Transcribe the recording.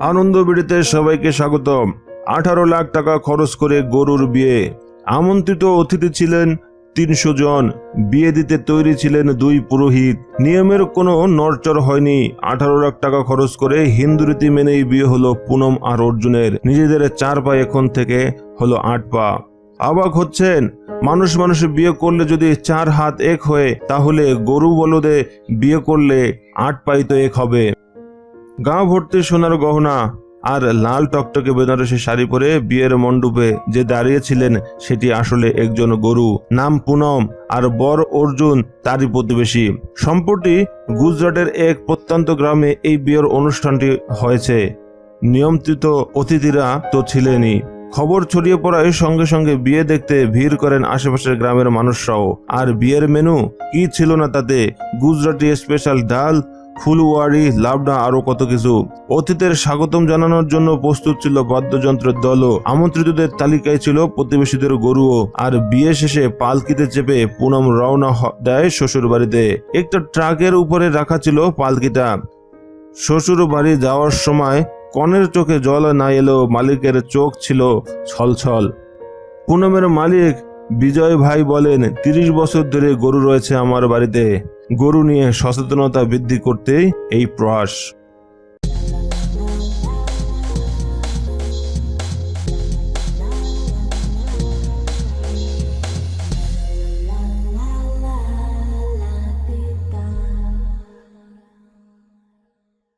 আনন্দ বিড়িতে সবাইকে স্বাগতম। আঠারো লাখ টাকা খরচ করে গরুর বিয়ে। আমন্ত্রিত অতিথি ছিলেন তিনশো জন। বিয়ে দিতে তৈরি ছিলেন দুই পুরোহিত। নিয়মের কোনো নড়চড় হয়নি। আঠারো লাখ টাকা খরচ করে হিন্দু রীতি মেনেই বিয়ে হলো পুনম আর অর্জুনের। নিজেদের চার পা এখন থেকে হলো আট পা। অবাক হচ্ছেন। মানুষ মানুষ বিয়ে করলে যদি চার হাত এক হয়, তাহলে গরু বলদে বিয়ে করলে আট পাই তো এক হবে। গাঁ ভর্তি সোনার গহনা আর লাল টকটকে বেনারসি শাড়ি পরে বিয়ের মণ্ডপে যে দাঁড়িয়েছিলেন, সেটি আসলে একজন গরু। নাম পুনম আর বর অর্জুন তারই প্রতিবেশী। সম্প্রতি গুজরাটের এক প্রত্যন্ত গ্রামে এই বিয়ের অনুষ্ঠানটি হয়েছে। নিয়ন্ত্রিত অতিথিরা তো ছিলেনই। খবর ছড়িয়ে পড়ায় সঙ্গে সঙ্গে বিয়ে দেখতে ভিড় করেন আশেপাশের গ্রামের মানুষরাও। আর বিয়ের মেনু কি ছিল না তাতে গুজরাটি স্পেশাল ডাল ফুলওয়ারি লাবডা আরও কত কিছু। অতীতের স্বাগতম জানানোর জন্য প্রস্তুত ছিল বাদ্যযন্ত্রের দলও। আমন্ত্রিতদের তালিকায় ছিল প্রতিবেশীদের গরুও। আর বিয়ে শেষে পালকিতে চেপে পুনম রওনা দেয় শ্বশুর বাড়িতে একটা ট্রাকের উপরে রাখা ছিল পালকিটা। শ্বশুর বাড়ি যাওয়ার সময় কনের চোখে জল না এলেও মালিকের চোখ ছিল ছলছল। পুনমের মালিক বিজয় ভাই বলেন, তিরিশ বছর ধরে গরু রয়েছে আমার বাড়িতে। গরু নিয়ে সচেতনতা বৃদ্ধি করতেই এই প্রয়াস।